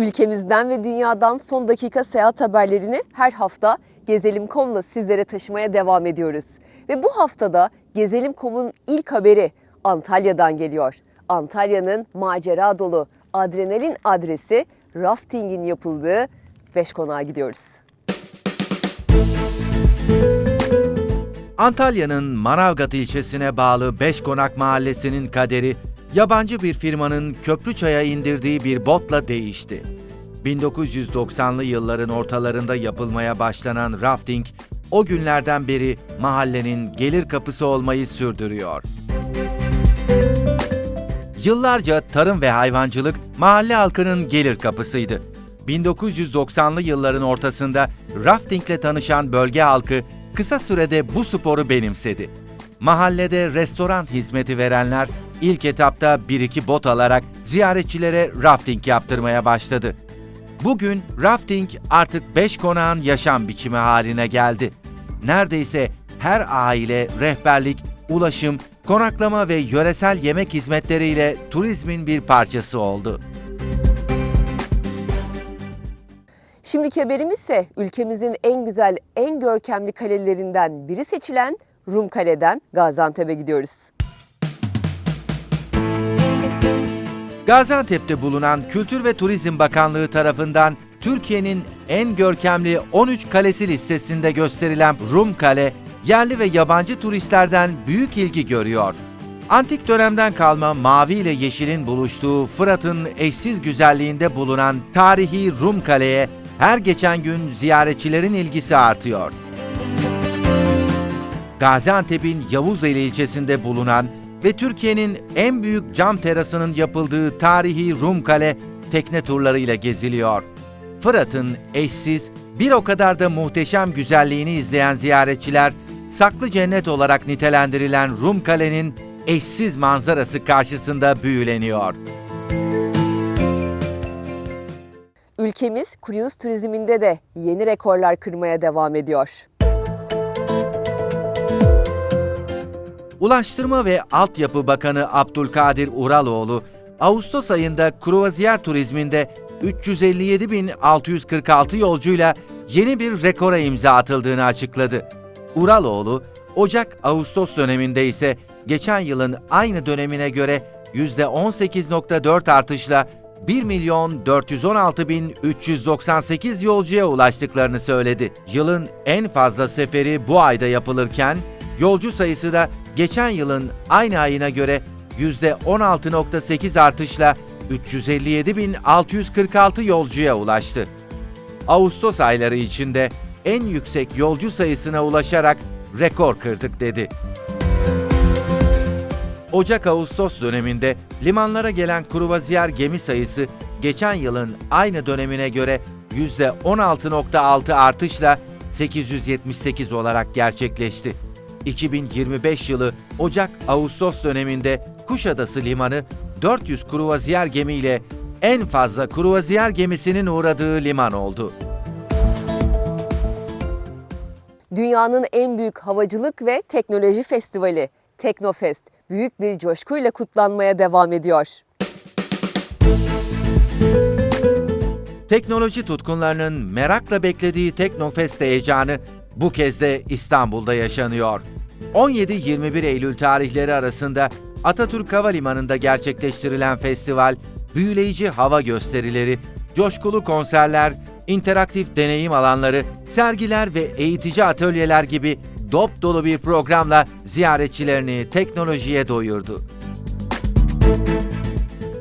Ülkemizden ve dünyadan son dakika seyahat haberlerini her hafta Gezelim.com'la sizlere taşımaya devam ediyoruz. Ve bu haftada Gezelim.com'un ilk haberi Antalya'dan geliyor. Antalya'nın macera dolu adrenalin adresi raftingin yapıldığı Beşkonak'a gidiyoruz. Antalya'nın Manavgat ilçesine bağlı Beşkonak mahallesinin kaderi yabancı bir firmanın Köprüçay'a indirdiği bir botla değişti. 1990'lı yılların ortalarında yapılmaya başlanan rafting o günlerden beri mahallenin gelir kapısı olmayı sürdürüyor. Yıllarca tarım ve hayvancılık mahalle halkının gelir kapısıydı. 1990'lı yılların ortasında raftingle tanışan bölge halkı kısa sürede bu sporu benimsedi. Mahallede restoran hizmeti verenler ilk etapta 1-2 bot alarak ziyaretçilere rafting yaptırmaya başladı. Bugün rafting artık beş konağın yaşam biçimi haline geldi. Neredeyse her aile rehberlik, ulaşım, konaklama ve yöresel yemek hizmetleriyle turizmin bir parçası oldu. Şimdiki haberimiz ise ülkemizin en güzel, en görkemli kalelerinden biri seçilen Rum Kale'den Gaziantep'e gidiyoruz. Gaziantep'te bulunan Kültür ve Turizm Bakanlığı tarafından Türkiye'nin en görkemli 13 kalesi listesinde gösterilen Rum Kale, yerli ve yabancı turistlerden büyük ilgi görüyor. Antik dönemden kalma mavi ile yeşilin buluştuğu Fırat'ın eşsiz güzelliğinde bulunan tarihi Rum Kale'ye her geçen gün ziyaretçilerin ilgisi artıyor. Gaziantep'in Yavuzeli ilçesinde bulunan ve Türkiye'nin en büyük cam terasının yapıldığı tarihi Rum Kale tekne turlarıyla geziliyor. Fırat'ın eşsiz, bir o kadar da muhteşem güzelliğini izleyen ziyaretçiler, saklı cennet olarak nitelendirilen Rum Kale'nin eşsiz manzarası karşısında büyüleniyor. Ülkemiz kruz turizminde de yeni rekorlar kırmaya devam ediyor. Ulaştırma ve Altyapı Bakanı Abdülkadir Uraloğlu, Ağustos ayında kruvaziyer turizminde 357.646 yolcuyla yeni bir rekora imza atıldığını açıkladı. Uraloğlu, Ocak-Ağustos döneminde ise geçen yılın aynı dönemine göre %18.4 artışla 1 milyon 416 bin 398 yolcuya ulaştıklarını söyledi. Yılın en fazla seferi bu ayda yapılırken yolcu sayısı da geçen yılın aynı ayına göre %16.8 artışla 357.646 yolcuya ulaştı. Ağustos ayları içinde en yüksek yolcu sayısına ulaşarak rekor kırdık dedi. Ocak-Ağustos döneminde limanlara gelen kruvaziyer gemi sayısı geçen yılın aynı dönemine göre %16.6 artışla 878 olarak gerçekleşti. 2025 yılı Ocak-Ağustos döneminde Kuşadası Limanı 400 kruvaziyer gemiyle en fazla kruvaziyer gemisinin uğradığı liman oldu. Dünyanın en büyük havacılık ve teknoloji festivali Teknofest büyük bir coşkuyla kutlanmaya devam ediyor. Teknoloji tutkunlarının merakla beklediği Teknofest heyecanı bu kez de İstanbul'da yaşanıyor. 17-21 Eylül tarihleri arasında Atatürk Havalimanı'nda gerçekleştirilen festival, büyüleyici hava gösterileri, coşkulu konserler, interaktif deneyim alanları, sergiler ve eğitici atölyeler gibi dop dolu bir programla ziyaretçilerini teknolojiye doyurdu.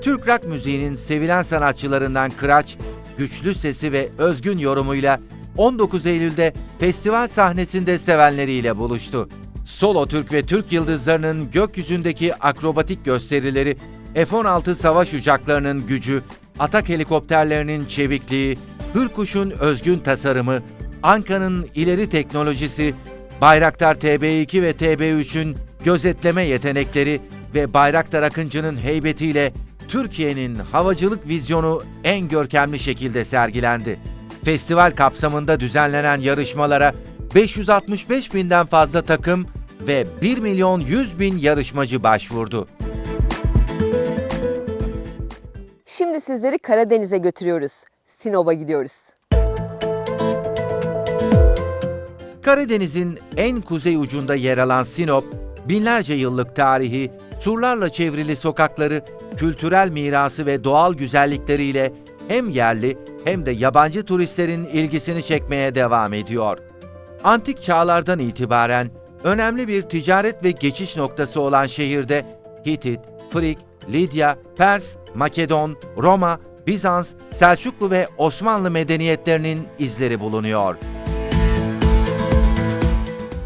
Türk rock müziğinin sevilen sanatçılarından Kıraç, güçlü sesi ve özgün yorumuyla 19 Eylül'de festival sahnesinde sevenleriyle buluştu. Solo Türk ve Türk yıldızlarının gökyüzündeki akrobatik gösterileri, F-16 savaş uçaklarının gücü, atak helikopterlerinin çevikliği, Hürkuş'un özgün tasarımı, Anka'nın ileri teknolojisi, Bayraktar TB2 ve TB3'ün gözetleme yetenekleri ve Bayraktar Akıncı'nın heybetiyle Türkiye'nin havacılık vizyonu en görkemli şekilde sergilendi. Festival kapsamında düzenlenen yarışmalara 565 binden fazla takım ve 1 milyon 100 bin yarışmacı başvurdu. Şimdi sizleri Karadeniz'e götürüyoruz. Sinop'a gidiyoruz. Karadeniz'in en kuzey ucunda yer alan Sinop, binlerce yıllık tarihi, surlarla çevrili sokakları, kültürel mirası ve doğal güzellikleriyle hem yerli hem de yabancı turistlerin ilgisini çekmeye devam ediyor. Antik çağlardan itibaren önemli bir ticaret ve geçiş noktası olan şehirde Hitit, Frig, Lidya, Pers, Makedon, Roma, Bizans, Selçuklu ve Osmanlı medeniyetlerinin izleri bulunuyor.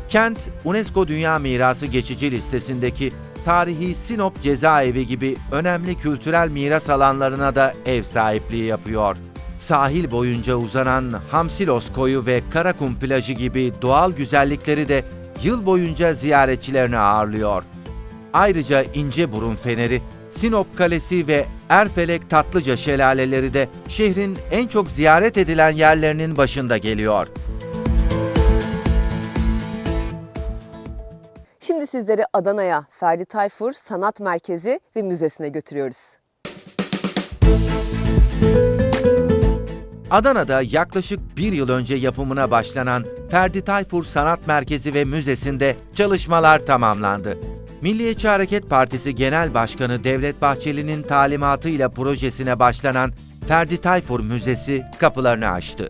Kent, UNESCO Dünya Mirası geçici listesindeki tarihi Sinop Cezaevi gibi önemli kültürel miras alanlarına da ev sahipliği yapıyor. Sahil boyunca uzanan Hamsilos Koyu ve Karakum plajı gibi doğal güzellikleri de yıl boyunca ziyaretçilerini ağırlıyor. Ayrıca İnceburun Feneri, Sinop Kalesi ve Erfelek Tatlıca şelaleleri de şehrin en çok ziyaret edilen yerlerinin başında geliyor. Şimdi sizleri Adana'ya Ferdi Tayfur Sanat Merkezi ve Müzesi'ne götürüyoruz. Adana'da yaklaşık bir yıl önce yapımına başlanan Ferdi Tayfur Sanat Merkezi ve Müzesi'nde çalışmalar tamamlandı. Milliyetçi Hareket Partisi Genel Başkanı Devlet Bahçeli'nin talimatıyla projesine başlanan Ferdi Tayfur Müzesi kapılarını açtı.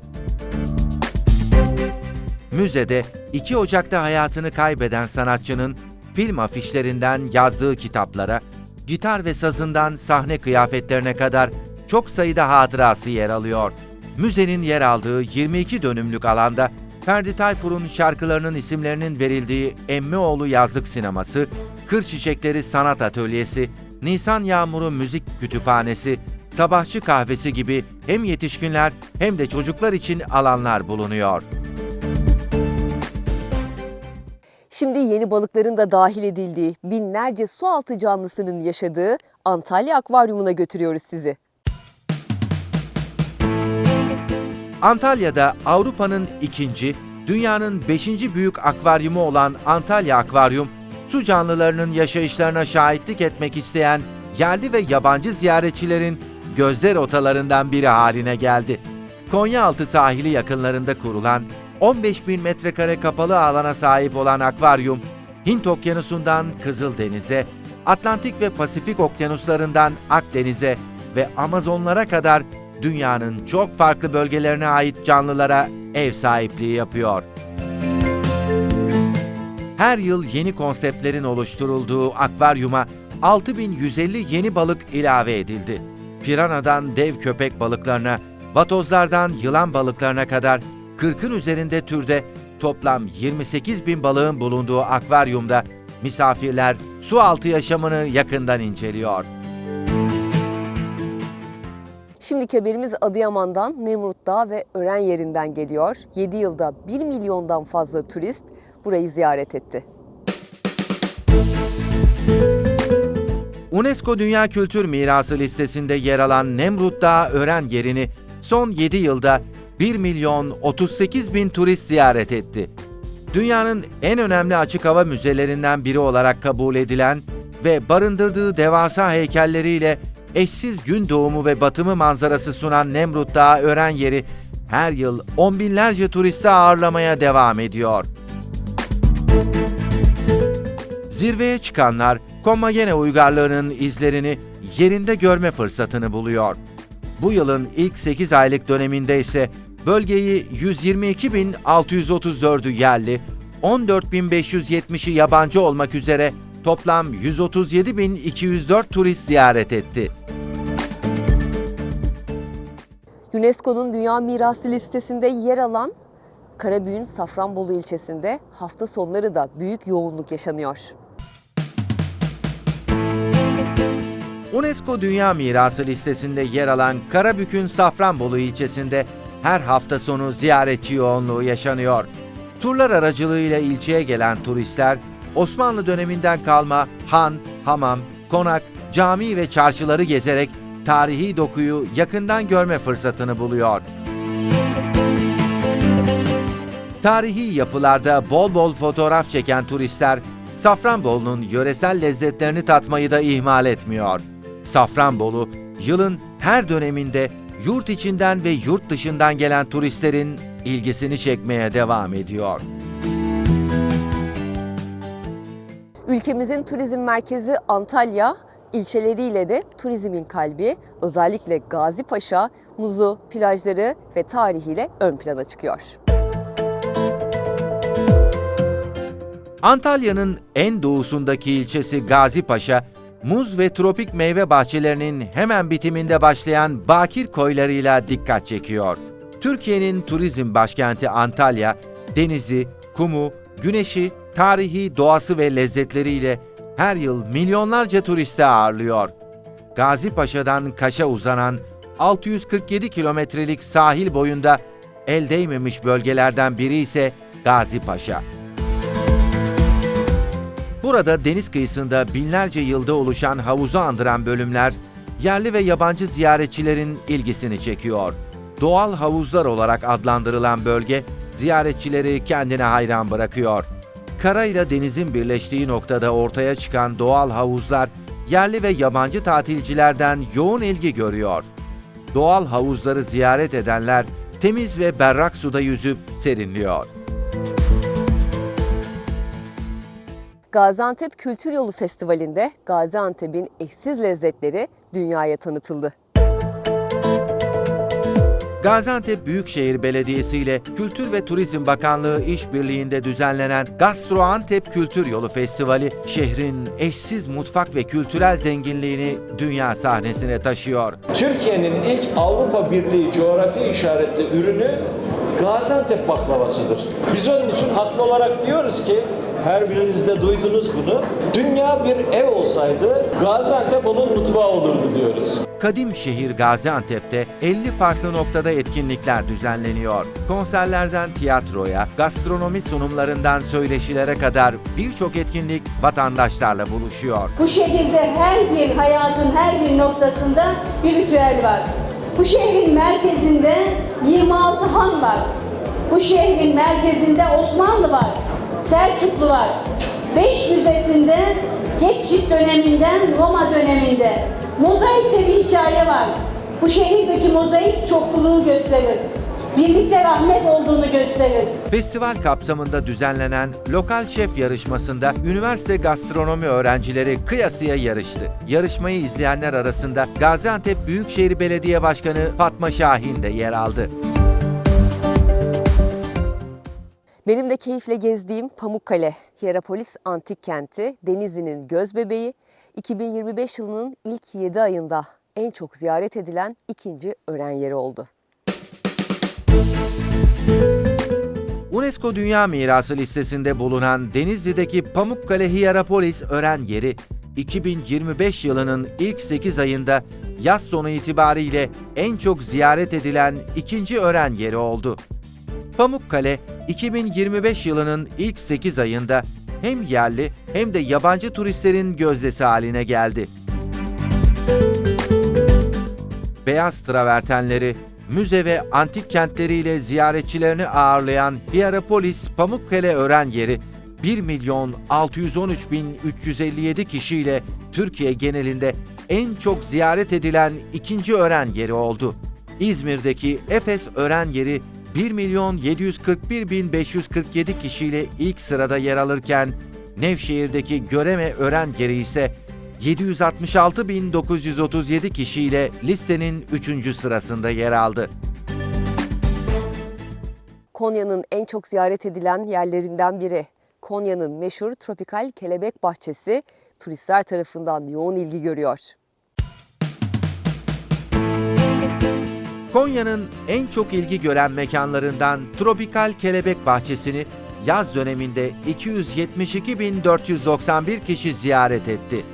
Müzede 2 Ocak'ta hayatını kaybeden sanatçının film afişlerinden yazdığı kitaplara, gitar ve sazından sahne kıyafetlerine kadar çok sayıda hatırası yer alıyor. Müzenin yer aldığı 22 dönümlük alanda Ferdi Tayfur'un şarkılarının isimlerinin verildiği Emmioğlu Yazlık Sineması, Kır Çiçekleri Sanat Atölyesi, Nisan Yağmuru Müzik Kütüphanesi, Sabahçı Kahvesi gibi hem yetişkinler hem de çocuklar için alanlar bulunuyor. Şimdi yeni balıkların da dahil edildiği binlerce sualtı canlısının yaşadığı Antalya Akvaryumu'na götürüyoruz sizi. Antalya'da Avrupa'nın ikinci, dünyanın beşinci büyük akvaryumu olan Antalya Akvaryum, su canlılarının yaşayışlarına şahitlik etmek isteyen yerli ve yabancı ziyaretçilerin gözler otalarından biri haline geldi. Konyaaltı sahili yakınlarında kurulan 15 bin metrekare kapalı alana sahip olan akvaryum, Hint Okyanusu'ndan Kızıldeniz'e, Atlantik ve Pasifik okyanuslarından Akdeniz'e ve Amazonlara kadar dünyanın çok farklı bölgelerine ait canlılara ev sahipliği yapıyor. Her yıl yeni konseptlerin oluşturulduğu akvaryuma 6150 yeni balık ilave edildi. Piranhadan dev köpek balıklarına, vatozlardan yılan balıklarına kadar 40'ın üzerinde türde toplam 28 bin balığın bulunduğu akvaryumda misafirler su altı yaşamını yakından inceliyor. Şimdiki haberimiz Adıyaman'dan, Nemrut Dağı ve Ören yerinden geliyor. 7 yılda 1 milyondan fazla turist burayı ziyaret etti. UNESCO Dünya Kültür Mirası listesinde yer alan Nemrut Dağı Ören yerini son 7 yılda 1 milyon 38 bin turist ziyaret etti. Dünyanın en önemli açık hava müzelerinden biri olarak kabul edilen ve barındırdığı devasa heykelleriyle eşsiz gün doğumu ve batımı manzarası sunan Nemrut Dağı Ören yeri her yıl on binlerce turisti ağırlamaya devam ediyor. Zirveye çıkanlar Kommagene uygarlığının izlerini yerinde görme fırsatını buluyor. Bu yılın ilk 8 aylık döneminde ise bölgeyi 122.634'ü yerli, 14.570'i yabancı olmak üzere toplam 137.204 turist ziyaret etti. UNESCO'nun Dünya Mirası listesinde yer alan Karabüğün Safranbolu ilçesinde hafta sonları da büyük yoğunluk yaşanıyor. UNESCO Dünya Mirası listesinde yer alan Karabük'ün Safranbolu ilçesinde her hafta sonu ziyaretçi yoğunluğu yaşanıyor. Turlar aracılığıyla ilçeye gelen turistler Osmanlı döneminden kalma han, hamam, konak, cami ve çarşıları gezerek tarihi dokuyu yakından görme fırsatını buluyor. Tarihi yapılarda bol bol fotoğraf çeken turistler Safranbolu'nun yöresel lezzetlerini tatmayı da ihmal etmiyor. Safranbolu, yılın her döneminde yurt içinden ve yurt dışından gelen turistlerin ilgisini çekmeye devam ediyor. Ülkemizin turizm merkezi Antalya, ilçeleriyle de turizmin kalbi özellikle Gazi Paşa, muzu, plajları ve tarihiyle ön plana çıkıyor. Antalya'nın en doğusundaki ilçesi Gazipaşa, muz ve tropik meyve bahçelerinin hemen bitiminde başlayan bakir koylarıyla dikkat çekiyor. Türkiye'nin turizm başkenti Antalya, denizi, kumu, güneşi, tarihi, doğası ve lezzetleriyle her yıl milyonlarca turiste ağırlıyor. Gazipaşa'dan Kaş'a uzanan 647 kilometrelik sahil boyunda el değmemiş bölgelerden biri ise Gazipaşa. Burada deniz kıyısında binlerce yılda oluşan havuzu andıran bölümler yerli ve yabancı ziyaretçilerin ilgisini çekiyor. Doğal havuzlar olarak adlandırılan bölge ziyaretçileri kendine hayran bırakıyor. Kara ile denizin birleştiği noktada ortaya çıkan doğal havuzlar yerli ve yabancı tatilcilerden yoğun ilgi görüyor. Doğal havuzları ziyaret edenler temiz ve berrak suda yüzüp serinliyor. Gaziantep Kültür Yolu Festivali'nde Gaziantep'in eşsiz lezzetleri dünyaya tanıtıldı. Gaziantep Büyükşehir Belediyesi ile Kültür ve Turizm Bakanlığı işbirliğinde düzenlenen Gastroantep Kültür Yolu Festivali şehrin eşsiz mutfak ve kültürel zenginliğini dünya sahnesine taşıyor. Türkiye'nin ilk Avrupa Birliği coğrafi işaretli ürünü Gaziantep baklavasıdır. Biz onun için haklı olarak diyoruz ki her biriniz de duydunuz bunu. Dünya bir ev olsaydı Gaziantep onun mutfağı olurdu diyoruz. Kadim şehir Gaziantep'te 50 farklı noktada etkinlikler düzenleniyor. Konserlerden tiyatroya, gastronomi sunumlarından söyleşilere kadar birçok etkinlik vatandaşlarla buluşuyor. Bu şehirde her bir hayatın her bir noktasında bir ritüel var. Bu şehrin merkezinde 26 han var. Bu şehrin merkezinde Osmanlı var, Selçuklu var. Beş müzesinde Geçit döneminden Roma döneminde. Mozaikte bir hikaye var. Bu şehirdeki mozaik çokluluğu gösterir. Birlikte rahmet olduğunu gösterir. Festival kapsamında düzenlenen lokal şef yarışmasında üniversite gastronomi öğrencileri kıyasıya yarıştı. Yarışmayı izleyenler arasında Gaziantep Büyükşehir Belediye Başkanı Fatma Şahin de yer aldı. Benim de keyifle gezdiğim Pamukkale, Hierapolis Antik Kenti, Denizli'nin göz bebeği, 2025 yılının ilk 7 ayında en çok ziyaret edilen ikinci öğren yeri oldu. UNESCO Dünya Mirası listesinde bulunan Denizli'deki Pamukkale Hierapolis öğren yeri 2025 yılının ilk 8 ayında yaz sonu itibariyle en çok ziyaret edilen ikinci öğren yeri oldu. Pamukkale 2025 yılının ilk 8 ayında hem yerli hem de yabancı turistlerin gözdesi haline geldi. Beyaz travertenleri, müze ve antik kentleriyle ziyaretçilerini ağırlayan Hierapolis Pamukkale öğren yeri 1 milyon 613 bin 357 kişiyle Türkiye genelinde en çok ziyaret edilen ikinci öğren yeri oldu. İzmir'deki Efes öğren yeri 1 milyon 741 bin 547 kişiyle ilk sırada yer alırken Nevşehir'deki Göreme öğren yeri ise 766.937 kişiyle listenin 3. sırasında yer aldı. Konya'nın en çok ziyaret edilen yerlerinden biri. Konya'nın meşhur tropikal kelebek bahçesi turistler tarafından yoğun ilgi görüyor. Konya'nın en çok ilgi gören mekanlarından Tropikal Kelebek Bahçesi'ni yaz döneminde 272.491 kişi ziyaret etti.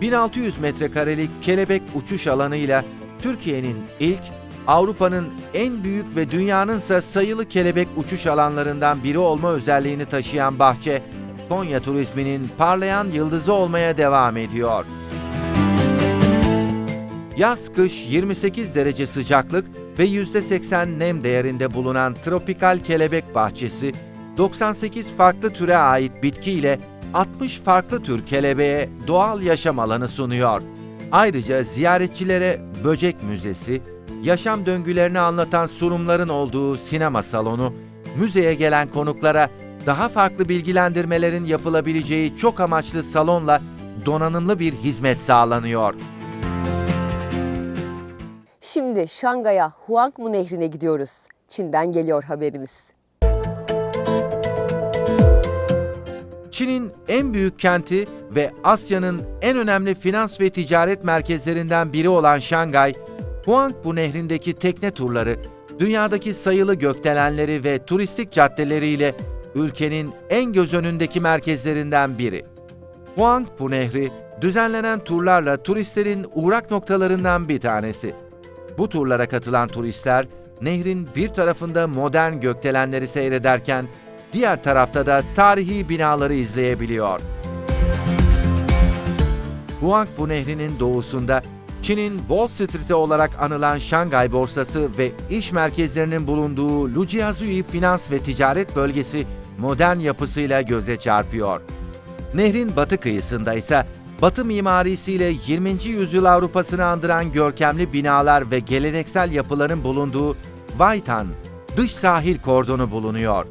1600 metrekarelik kelebek uçuş alanıyla Türkiye'nin ilk, Avrupa'nın en büyük ve dünyanınsa sayılı kelebek uçuş alanlarından biri olma özelliğini taşıyan bahçe, Konya turizminin parlayan yıldızı olmaya devam ediyor. Yaz kış 28 derece sıcaklık ve %80 nem değerinde bulunan tropikal kelebek bahçesi 98 farklı türe ait bitki ile 60 farklı tür kelebeğe doğal yaşam alanı sunuyor. Ayrıca ziyaretçilere böcek müzesi, yaşam döngülerini anlatan sunumların olduğu sinema salonu, müzeye gelen konuklara daha farklı bilgilendirmelerin yapılabileceği çok amaçlı salonla donanımlı bir hizmet sağlanıyor. Şimdi Şangay'a Huangmu Nehri'ne gidiyoruz. Çin'den geliyor haberimiz. Çin'in en büyük kenti ve Asya'nın en önemli finans ve ticaret merkezlerinden biri olan Şangay, Huangpu Nehri'ndeki tekne turları, dünyadaki sayılı gökdelenleri ve turistik caddeleriyle ülkenin en göz önündeki merkezlerinden biri. Huangpu Nehri, düzenlenen turlarla turistlerin uğrak noktalarından bir tanesi. Bu turlara katılan turistler, nehrin bir tarafında modern gökdelenleri seyrederken, diğer tarafta da tarihi binaları izleyebiliyor. Huangpu Nehri'nin doğusunda Çin'in Wall Street'i olarak anılan Şangay borsası ve iş merkezlerinin bulunduğu Lujiazui Finans ve Ticaret Bölgesi modern yapısıyla göze çarpıyor. Nehrin batı kıyısında ise Batı mimarisiyle 20. yüzyıl Avrupa'sını andıran görkemli binalar ve geleneksel yapıların bulunduğu Vaitan, dış sahil kordonu bulunuyor.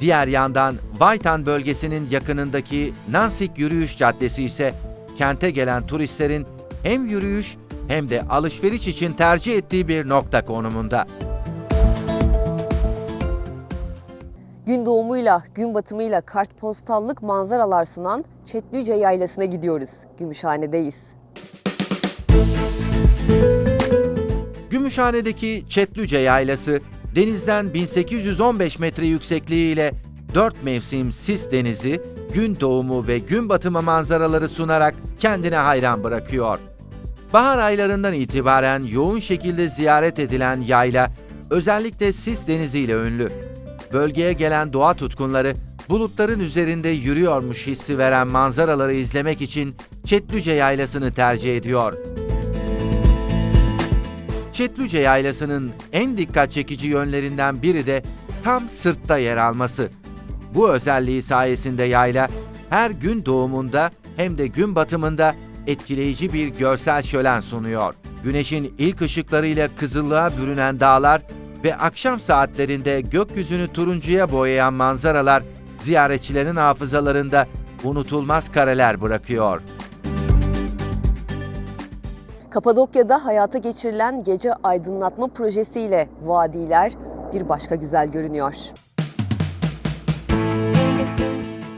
Diğer yandan Vaitan bölgesinin yakınındaki Nansik Yürüyüş Caddesi ise kente gelen turistlerin hem yürüyüş hem de alışveriş için tercih ettiği bir nokta konumunda. Gün doğumuyla, gün batımıyla kartpostallık manzaralar sunan Çetlüce Yaylası'na gidiyoruz. Gümüşhane'deyiz. Gümüşhane'deki Çetlüce Yaylası, denizden 1815 metre yüksekliğiyle dört mevsim sis denizi, gün doğumu ve gün batımı manzaraları sunarak kendine hayran bırakıyor. Bahar aylarından itibaren yoğun şekilde ziyaret edilen yayla, özellikle sis deniziyle ünlü. Bölgeye gelen doğa tutkunları, bulutların üzerinde yürüyormuş hissi veren manzaraları izlemek için Çetlüce Yaylası'nı tercih ediyor. Çetlüce Yaylası'nın en dikkat çekici yönlerinden biri de tam sırtta yer alması. Bu özelliği sayesinde yayla her gün doğumunda hem de gün batımında etkileyici bir görsel şölen sunuyor. Güneşin ilk ışıklarıyla kızıllığa bürünen dağlar ve akşam saatlerinde gökyüzünü turuncuya boyayan manzaralar ziyaretçilerin hafızalarında unutulmaz kareler bırakıyor. Kapadokya'da hayata geçirilen gece aydınlatma projesiyle vadiler bir başka güzel görünüyor.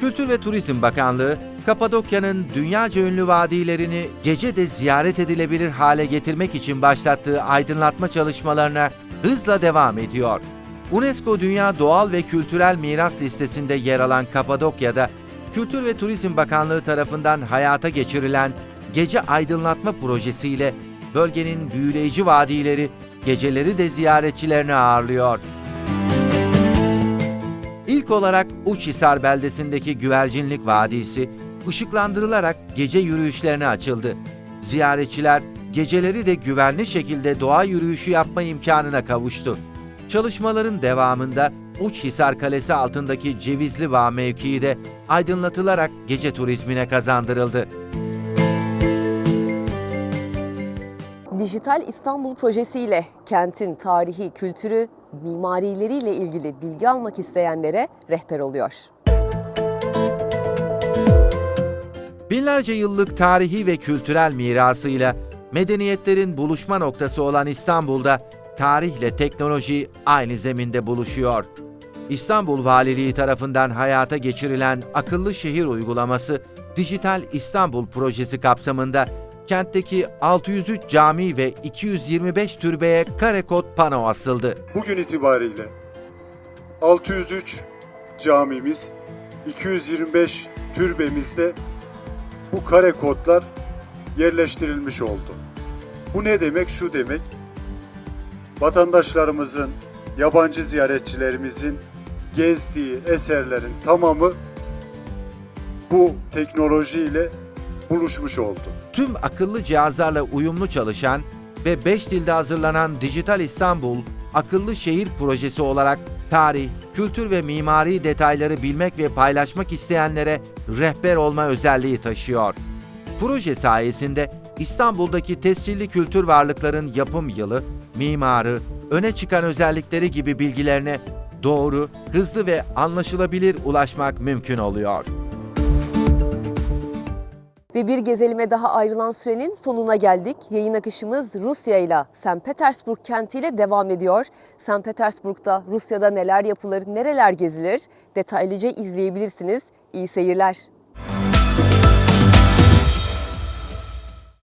Kültür ve Turizm Bakanlığı, Kapadokya'nın dünyaca ünlü vadilerini gece de ziyaret edilebilir hale getirmek için başlattığı aydınlatma çalışmalarına hızla devam ediyor. UNESCO Dünya Doğal ve Kültürel Miras listesinde yer alan Kapadokya'da, Kültür ve Turizm Bakanlığı tarafından hayata geçirilen Gece Aydınlatma projesiyle bölgenin büyüleyici vadileri geceleri de ziyaretçilerini ağırlıyor. İlk olarak Uçhisar beldesindeki Güvercinlik Vadisi ışıklandırılarak gece yürüyüşlerine açıldı. Ziyaretçiler geceleri de güvenli şekilde doğa yürüyüşü yapma imkanına kavuştu. Çalışmaların devamında Uçhisar Kalesi altındaki Cevizli Bağ mevkii de aydınlatılarak gece turizmine kazandırıldı. Dijital İstanbul projesiyle kentin tarihi, kültürü, mimarileriyle ilgili bilgi almak isteyenlere rehber oluyor. Binlerce yıllık tarihi ve kültürel mirasıyla medeniyetlerin buluşma noktası olan İstanbul'da tarihle teknoloji aynı zeminde buluşuyor. İstanbul Valiliği tarafından hayata geçirilen akıllı şehir uygulaması Dijital İstanbul projesi kapsamında kentteki 603 cami ve 225 türbeye kare kod pano asıldı. Bugün itibariyle 603 camimiz, 225 türbemizde bu kare kodlar yerleştirilmiş oldu. Bu ne demek? Şu demek. Vatandaşlarımızın, yabancı ziyaretçilerimizin gezdiği eserlerin tamamı bu teknolojiyle buluşmuş oldu. tüm akıllı cihazlarla uyumlu çalışan ve 5 dilde hazırlanan Dijital İstanbul Akıllı Şehir Projesi olarak tarih, kültür ve mimari detayları bilmek ve paylaşmak isteyenlere rehber olma özelliği taşıyor. Proje sayesinde İstanbul'daki tescilli kültür varlıkların yapım yılı, mimarı, öne çıkan özellikleri gibi bilgilerine doğru, hızlı ve anlaşılabilir ulaşmak mümkün oluyor. Ve bir gezelime daha ayrılan sürenin sonuna geldik. Yayın akışımız Rusya ile St. Petersburg kentiyle devam ediyor. St. Petersburg'da Rusya'da neler yapılır, nereler gezilir detaylıca izleyebilirsiniz. İyi seyirler.